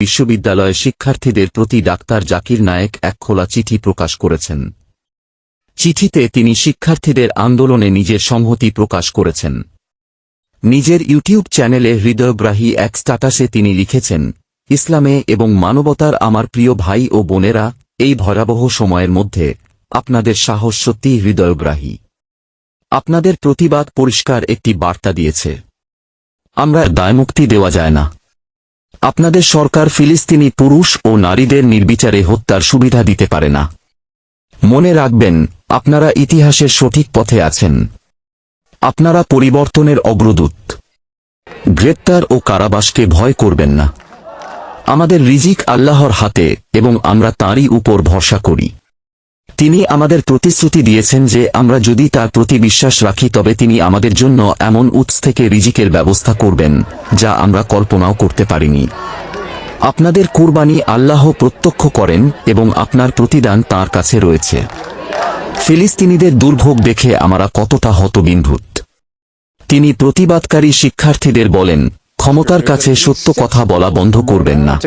বিশ্ববিদ্যালয়ের শিক্ষার্থীদের প্রতি ডাক্তার জাকির নায়েক এক খোলা চিঠি প্রকাশ করেছেন। চিঠিতে তিনি শিক্ষার্থীদের আন্দোলনে নিজের সংহতি প্রকাশ করেছেন। নিজের ইউটিউব চ্যানেলে হৃদয়গ্রাহী এক স্ট্যাটাসে তিনি লিখেছেন, ইসলামে এবং মানবতার আমার প্রিয় ভাই ও বোনেরা, এই ভয়াবহ সময়ের মধ্যে আপনাদের সাহস সত্যিই হৃদয়গ্রাহী। আপনাদের প্রতিবাদ পরিষ্কার একটি বার্তা দিয়েছে। আমরা দায়মুক্তি দেওয়া যায় না। আপনাদের সরকার ফিলিস্তিনি পুরুষ ও নারীদের নির্বিচারে হত্যার সুবিধা দিতে পারে না। মনে রাখবেন, আপনারা ইতিহাসের সঠিক পথে আছেন। আপনারা পরিবর্তনের অগ্রদূত। গ্রেপ্তার ও কারাবাসকে ভয় করবেন না। আমাদের রিজিক আল্লাহর হাতে এবং আমরা তাঁরই উপর ভরসা করি। তিনি আমাদের প্রতিশ্রুতি দিয়েছেন যে আমরা যদি তার প্রতি বিশ্বাস রাখি, তবে তিনি আমাদের জন্য এমন উৎস থেকে রিজিকের ব্যবস্থা করবেন, যা আমরা কল্পনাও করতে পারিনি। আপনাদের কুরবানি আল্লাহ প্রত্যক্ষ করেন এবং আপনার প্রতিদান তার কাছে রয়েছে। ফিলিস্তিনিদের দুর্ভোগ দেখে আমরা কতটা হতবিন্ধুত তিনি প্রতিবাদকারী শিক্ষার্থীদের বলেন, ক্ষমতার কাছে সত্য কথা বলা বন্ধ করবেন না.